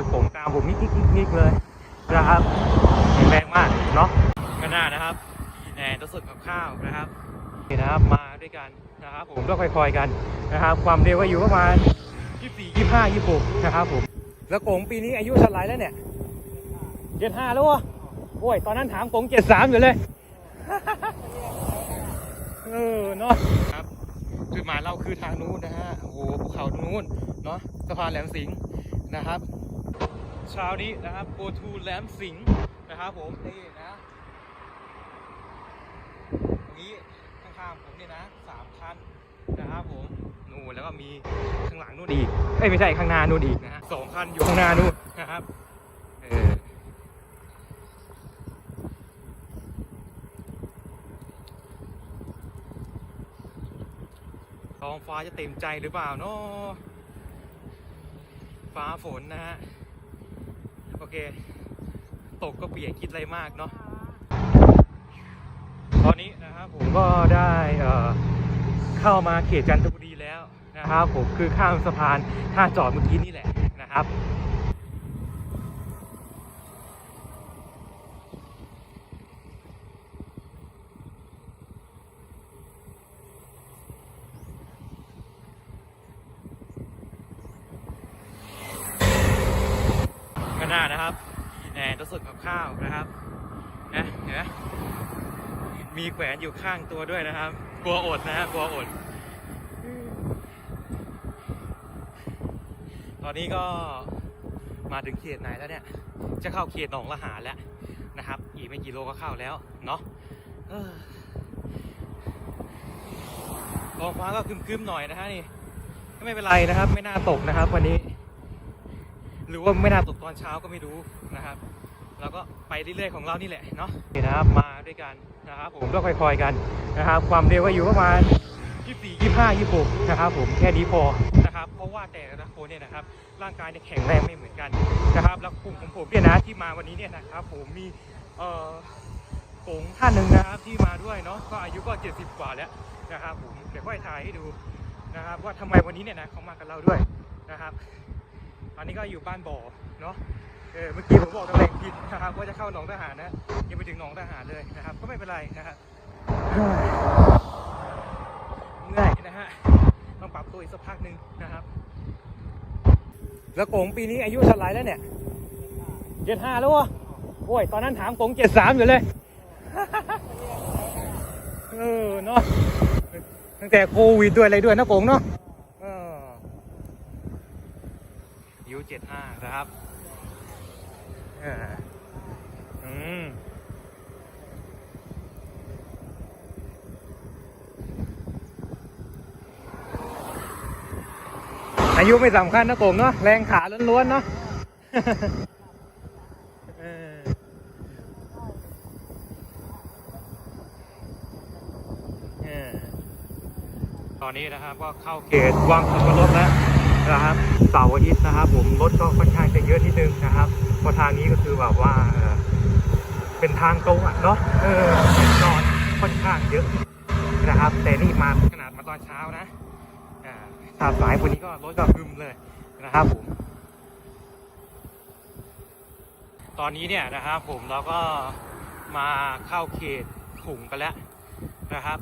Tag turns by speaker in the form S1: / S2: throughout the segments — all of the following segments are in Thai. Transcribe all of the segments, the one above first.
S1: ยผมตามผมนิกนิกนิกนิกเลยนะครับแรงมากเนาะข้างหน้านะครับแอนตัวสดกับข้าวนะครับนี่นะครับมาด้วยกันนะครับผมก็ค่อยๆกันนะครับ ความเร็วก็อยู่ประมาณ 24 25 26 นะครับผมแล้วกงปีนี้อายุเท่าไหร่แล้วเนี่ย 75 แล้ววะโอ้ยตอนนั้นถามกง73 อยู่เลยเออเนาะครับจุดหมายเราคือทางนู้นนะฮะโอ้โหภูเขาตรงนู้นเนาะสะพานแหลมสิงห์นะครับ เช้านี้นะครับ go to แหลมสิงห์นะครับผมนี่นะตรงนี้ข้างๆผมเนี่ยนะสามคันนะครับผมนู่นแล้วก็มีข้างหลังนู่นอีกเอ้ยไม่ใช่ข้างหน้านู่นอีกนะฮะสองคันอยู่ข้างหน้านู่นนะครับเออท้องฟ้าจะเต็มใจหรือเปล่าเนาะฟ้าฝนนะฮะ โอเค ตกก็เปียกคิดอะไรมากเนาะตอนนี้นะครับผมก็ได้เอ่อเข้ามาเขตจันทบุรีแล้วนะครับผมคือข้ามสะพานท่าจอดเมื่อกี้นี่แหละนะครับ หน้านะครับแอนตัวสุดกับข้าวนะครับนะเห็นไหมมีแขวนอยู่ข้างตัวด้วยนะครับ กลัวอดนะฮะกลัวอด ตอนนี้ก็มาถึงเขตไหนแล้วเนี่ย จะเข้าเขตหนองละหารแล้วนะครับ อีกไม่กี่โลก็เข้าแล้วเนาะเออท้องฟ้าก็คึมๆหน่อยนะฮะนี่ก็ไม่เป็นไรนะครับ ไม่น่าตกนะครับ วันนี้ หรือว่าไม่น่าตกตอนเช้าก็ไม่รู้นะครับเราก็ไปเรื่อยๆของเรานี่แหละเนาะนี่นะครับมาด้วยกันนะครับผมก็ค่อยๆกันนะครับความเร็วก็อยู่ประมาณ 24 25 26นะครับผมแค่นี้พอนะครับเพราะว่าแต่ละคนเนี่ยนะครับร่างกายเนี่ยแข็งแรงไม่เหมือนกันนะครับแล้วกลุ่มของผมเนี่ยนะที่มาวันนี้เนี่ยนะครับผมมีเอ่อผงท่านหนึ่งนะครับที่มาด้วยเนาะก็อายุก็ 70 กว่าแล้วนะครับผมเดี๋ยวค่อยถ่ายให้ดูนะครับว่าทำไมวันนี้เนี่ยนะเขามากับเราด้วยนะครับ ตอนนี้ก็อยู่บ้านบ่อเนาะเออเมื่อกี้ผมบอกตำแหน่งผิดนะครับว่าจะเข้าหนองทหารนะยังไปถึงหนองทหารเลยนะครับ ก็ไม่เป็นไรนะครับเมื่อยนะฮะต้องปรับตัวอีกสักพักหนึ่งนะครับ แล้วกงปีนี้อายุเท่าไหร่แล้วเนี่ยเจ็ดห้าแล้ววะโอ้ยตอนนั้นถามกงเจ็ดสามอยู่เลยเออเนาะตั้งแต่โควิดด้วยอะไรด้วยนะกงเนาะเออ อา ยุเจ็ดห้านะครับอืมอายุไม่สำคัญนะโกงเนาะแรงขาล้วนๆเนาะเออเออตอนนี้นะครับก็เข้าเขตวังสุวรรณแล้ว นะครับเสาร์อาทิตย์นะครับ ผมรถก็ค่อนข้างจะเยอะนิดนึงนะครับเพราะทางนี้ก็คือแบบว่าเป็นทางตรงอะเนาะเออจอดค่อนข้างเยอะนะครับ แต่นี่มาขนาดมาตอนเช้านะอ่าถ้าสายวันนี้ก็รถก็พึมเลยนะครับผม ตอนนี้เนี่ยนะครับผมเราก็มาเข้าเขตถุงกันแล้วนะครับ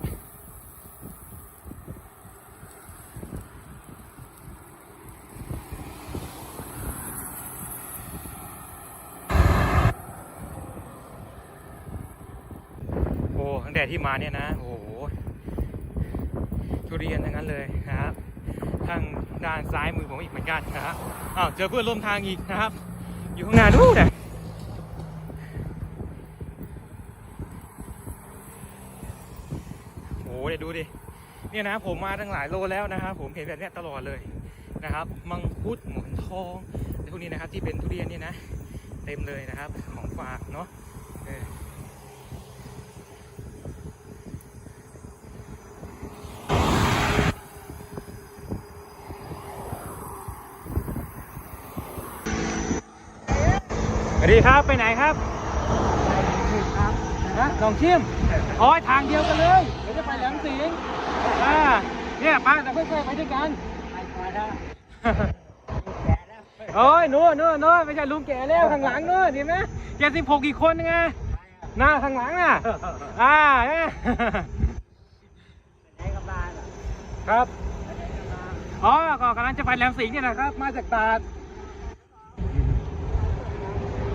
S1: โอ้ตั้งแต่ ที่มาเนี่ยนะโอ้โหทุเรียนทั้งนั้นเลยนะครับทางด้านซ้ายมือผมอีกเหมือนกันนะครับอ้าวเจอเพื่อนร่วมทางอีกนะครับ อยู่ข้างหน้าดูนะโอ้โหเดี๋ยวดูดิเนี่ยนะผมมาตั้งหลายโลแล้วนะครับผมเห็นแบบนี้ตลอดเลยนะครับมังคุดหมอนทองและพวกนี้นะครับที่เป็นทุเรียนเนี่ยนะ เต็มเลยนะครับของฝากเนาะเออ ส วัสดีครับไปไหนครับนะลองชิมอ๋อทางเดียวกันเลยเดี๋ยวจะไปแหลมสิงห์อ่าเนี่ยป้าแต่ค่อยๆไปด้วยกัน
S2: ไปก่อนแล้วแก่แล้ว
S1: เโอ้ยนู้นนู้นนู้นไม่ใช่ลุงแก่แล้วข้างหลังนู้นเห็นไหมเจ็ดสิบหกอีกคนนึงไงหน้าข้างหลังน่ะอ่าเนี่ย
S2: ไหนกับบ้านอะ
S1: ครับ
S2: ไหนกับบ้าน
S1: อ๋อก็กำลังจะไปแหลมสิงห์เนี่ยนะครับ มาจากตราด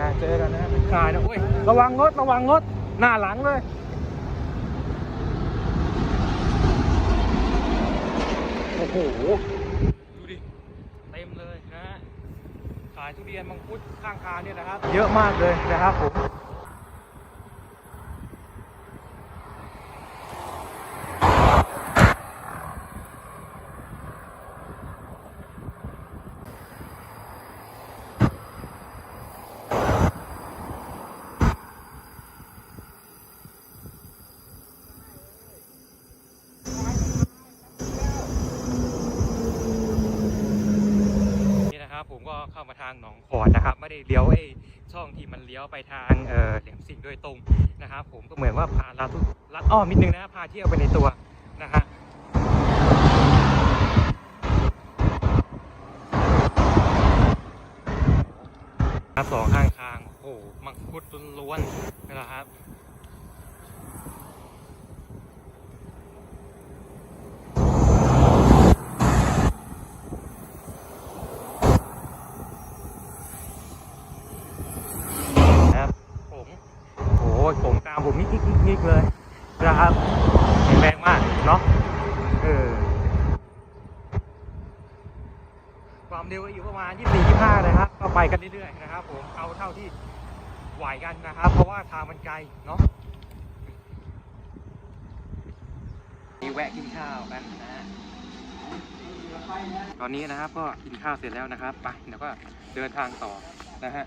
S1: อ่าเจอกันนะเป็นขายนะอุ้ยระวังรถระวังรถหน้าหลังเลยโอ้โหดูดิเต็มเลยนะฮะขายทุเรียนมังคุดข้างทางเนี่ยนะครับ เยอะมากเลยนะครับผม นี่นะครับผม ก็เข้ามาทางหนองขอนนะครับ ไม่ได้เลี้ยวไอ้ช่องที่มันเลี้ยวไปทางเออแหลมสิงห์โดยตรงนะครับผมก็เหมือนว่าพาลัดลัดอ้อมนิดนึงนะพาเที่ยวไปในตัวนะฮะครับสองข้างทางโอ้โหมังคุดล้วนๆนะครับนะครับผมโอ้ ผมตามผมนิกนิกนิกนิกเลยนะครับแข็งแรงมากเนาะเออความเร็วอยู่ประมาณ 24 25 นะครับ ก็ไปกันเรื่อยๆนะครับผมเอาเท่าที่ไหวกันนะครับ เพราะว่าทางมันไกลเนาะมีแวะกินข้าวกันนะฮะตอนนี้นะครับก็กินข้าวเสร็จแล้วนะครับไปเดี๋ยวก็เดินทางต่อนะฮะ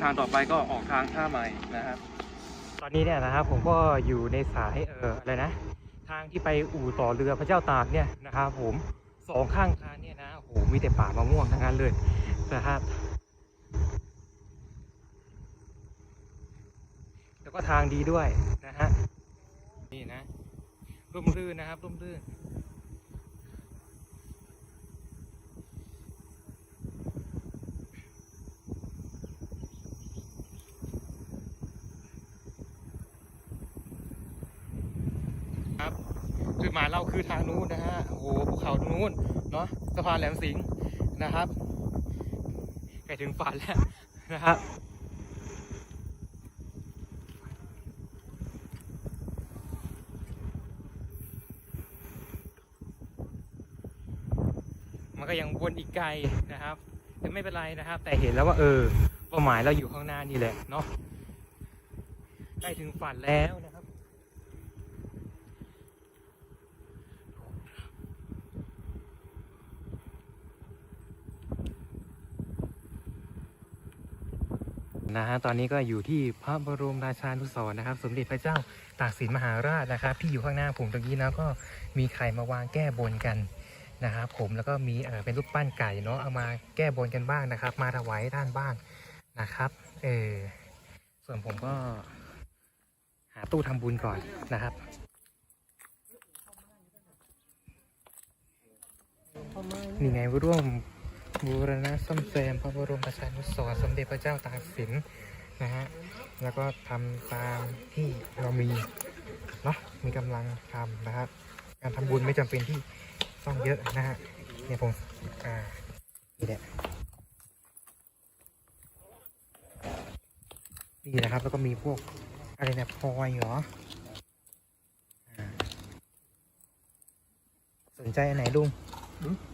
S1: นทางต่อไปก็ออกทางท่าใหม่นะครับ ตอนนี้เนี่ยนะครับผมก็อยู่ในสายเอออะไรนะ ทางที่ไปอู่ต่อเรือพระเจ้าตากเนี่ยนะครับผมสองข้างทางเนี่ยนะโอ้โหมีแต่ป่ามะม่วงทั้งนั้นเลยนะครับแล้วก็ทางดีด้วยนะฮะนี่นะร่มรื่นนะครับร่มรื่น ครับจุด หมายเราคือทางนู้นนะฮะโอ้โหภูเขาตรงนู้นเนาะสะพานแหลมสิงห์นะครับใกล้ถึงฝันแล้วนะครับมันก็ยังวนอีกไกลนะครับ แต่ไม่เป็นไรนะครับ แต่เห็นแล้วว่าเออเป้าหมายเราอยู่ข้างหน้านี่แหละเนาะใกล้ถึงฝันแล้วนะ นะฮะตอนนี้ก็อยู่ที่พระบรมราชานุสรณ์นะครับ สมเด็จพระเจ้าตากสินมหาราชนะครับ ที่อยู่ข้างหน้าผมตรงนี้นะก็มีไข่มาวางแก้บนกันนะครับผมแล้วก็มีเออเป็นรูปปั้นไก่เนาะเอามาแก้บนกันบ้างนะครับ มาถวายด้านบ้างนะครับเออส่วนผมก็หาตู้ทำบุญก่อนนะครับนี่ไงร่วม บูรณะซ่อมแซมพระบรมราชานุสรณ์สมเด็จพระเจ้าตากสินนะฮะ แล้วก็ทำตามที่เรามีเนาะมีกำลังทำนะครับ การทำบุญไม่จำเป็นที่ต้องเยอะนะฮะเนี่ยผมอ่านี่แหละนี่นะครับ แล้วก็มีพวกอะไรเนี่ยพลอยเหรอสนใจอันไหนลุง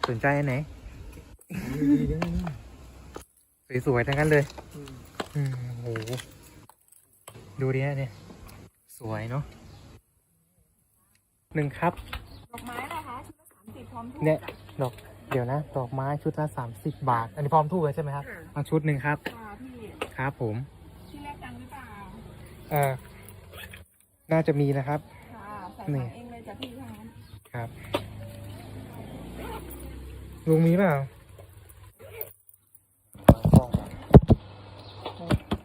S1: สนใจอันไหน สวยๆทั้งนั้นเลยอืมโห ดูดิฮะเนี่ย สวยเนาะหนึ่งครับ
S3: ดอกไม้นะคะชุดละสามสิบพร้อมทุก
S1: เนี่ยดอกเดี๋ยวนะ ดอกไม้ชุดละสามสิบบาท อันนี้พร้อมทูบเลยใช่ไหมครับเอาชุดหนึ่งครับ
S3: ค่ะพี่
S1: ครับผม
S3: ที่แรกกันหรือเปล่า
S1: เอ่อน่าจะมีนะครับ
S3: ค่ะใส่
S1: นี่
S3: ถังเองเลยจ้ะพี่ทางนั้น
S1: ครับลุงมีเปล่า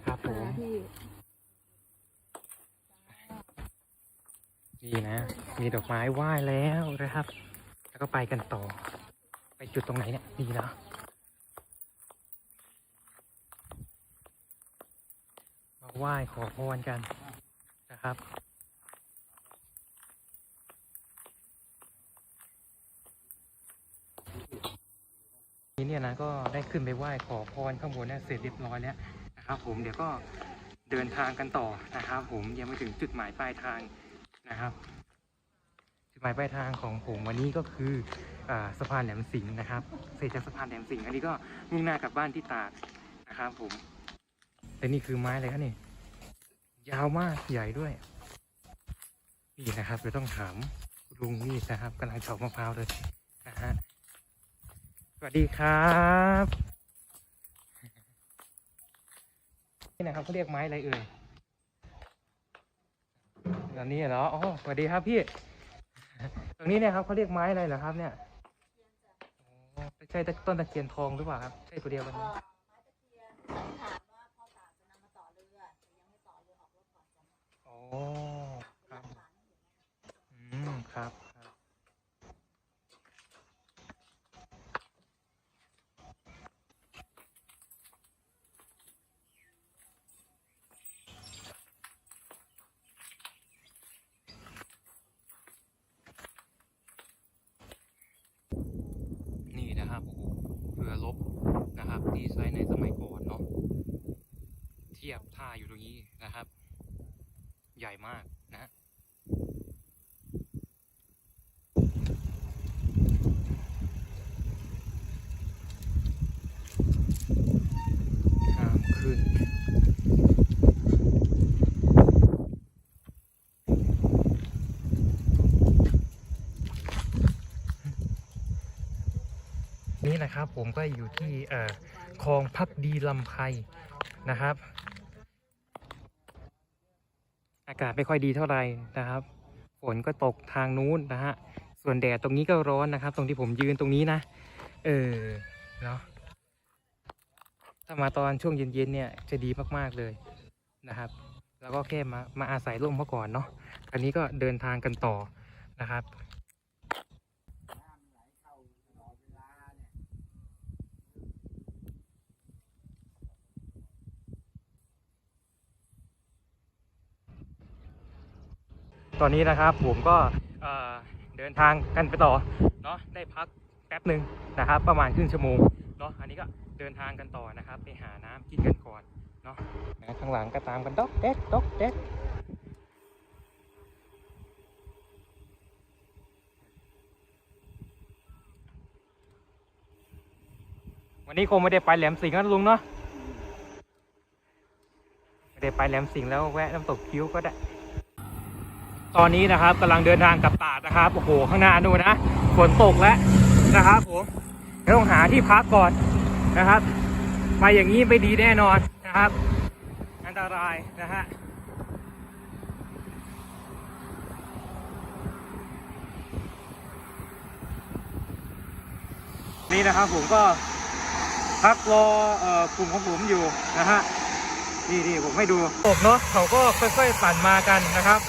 S1: ครับผม
S3: ค่ะ พี่
S1: นี่นะ มีดอกไม้ไหว้แล้วนะครับ แล้วก็ไปกันต่อ ไปจุดตรงไหนเนี่ยดีนะมาไหว้ขอพรกันนะครับนี่เนี่ยนะก็ได้ขึ้นไปไหว้ขอพรข้างบนเนี่ยเสร็จเรียบร้อยแล้วนะครับ ผมเดี๋ยวก็ เดินทางกันต่อนะครับ ผมยังไม่ถึงจุดหมายปลายทางนะครับ จุดหมายปลายทางของผมวันนี้ก็คืออสะพานแหลมสิงห์นะครับเสร็จจากสะพานแหลมสิงห์อันนี้ก็มุ่งหน้ากลับบ้านที่ตากนะครับ ผมแต่นี่คือไม้อะไรครับนี่ยาวมากใหญ่ด้วย นี่นะครับเดี๋ยวต้องถามลุงนี่นะครับกำลังเฉามะพร้าวเลยนะฮะสวัสดีครับ นี่นะครับเขาเรียกไม้อะไรเอ่ยตอนนี้เหรออ๋อสวัสดีครับพี่ตรงนี้เนี่ยครับเขาเรียกไม้อะไรเหรอครับเนี่ยใช่ต้นตะเคียนทองหรือเปล่าครับ ใช่ตัวเดียวกันไหม
S4: ถามว่าพ่อตาจะนำมาต่อเรือแต่ยังไม่ต่อเรือออกรถก่อนจ้ะ
S1: อ๋อครับอืมครับครับ นี่นะครับโอ้โหเรือรบนะครับ ที่ใช้ในสมัยก่อนเนาะเทียบท่าอยู่ตรงนี้นะครับ ใหญ่มากนะข้ามขึ้น นะครับ ผมก็อยู่ที่คลองพักดีลำไพนะครับ อากาศไม่ค่อยดีเท่าไหร่นะครับ ฝนก็ตกทางนู้นนะฮะส่วนแดดตรงนี้ก็ร้อนนะครับ ตรงที่ผมยืนตรงนี้นะ เออเนาะถ้ามาตอนช่วงเย็นๆเนี่ยจะดีมากๆเลยนะครับ แล้วก็แค่มามาอาศัยร่มเมื่อก่อนเนาะอันนี้ก็เดินทางกันต่อนะครับ
S2: น้ำไหลเข้าตลอดเวลาเนี่ย
S1: ตอนนี้นะครับผมก็เเดินทางกันไปต่อเนาะได้พักแป๊บหนึ่งนะครับ ประมาณครึ่งชั่วโมงเนาะอันนี้ก็เดินทางกันต่อนะครับ ไปหาน้ำกินกันก่อนเนาะนะข้างหลังก็ตามกันดอกเด็ดดอกเด็ดวันนี้คงไม่ได้ไปแหลมสิงห์นะลุงเนาะไม่ได้ไปแหลมสิงห์แล้วแวะน้ำตกคิ้วก็ได้ ตอนนี้นะครับกำลังเดินทางกลับตาดนะครับโอ้โหข้างหน้านู่นนะฝนตกแล้วนะครับผมต้องหาที่พักก่อนนะครับไปอย่างนี้ไม่ดีแน่นอนนะครับ อันตรายนะฮะนี่นะครับผมก็พักรออกลุ่มของผมอยู่นะฮะนี่นี่ผมให้ดูตกเนาะเขาก็ค่อยๆปั่นมากันนะครับ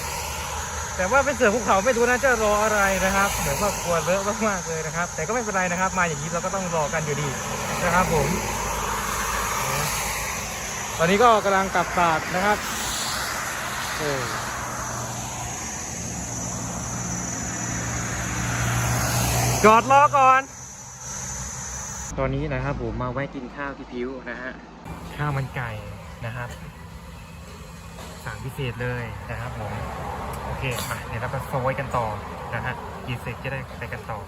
S1: แต่ว่าเป็นเสือภูเขาไม่รู้นะจะรออะไรนะครับเดี๋ยวก็กลัวเลอะมากๆเลยนะครับ แต่ก็ไม่เป็นไรนะครับ มาอย่างนี้เราก็ต้องรอกันอยู่ดีนะครับผม ตอนนี้ก็กำลังกลับตราดนะครับเออจอดรอก่อน ตอนนี้นะครับผมมาแวะกินข้าวที่พิ้วนะฮะ ข้าวมันไก่นะครับ สั่งพิเศษเลยนะครับผมโอเคมาเดี๋ยวเราก็โซยกันต่อนะฮะกินเสร็จจะได้ไปกันต่อ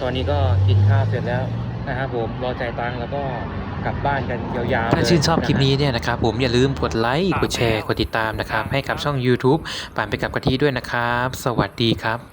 S1: ตอนนี้ก็กินข้าวเสร็จแล้ว นะครับผมรอจ่ายตังค์แล้วก็กลับบ้านกันยาวๆ
S5: ถ้าชื่นชอบคลิปนี้เนี่ยนะครับผมอย่าลืมกดไลค์กดแชร์กดติดตามนะครับให้กับช่อง YouTube ป่านไปกับกะทิด้วยนะครับ สวัสดีครับ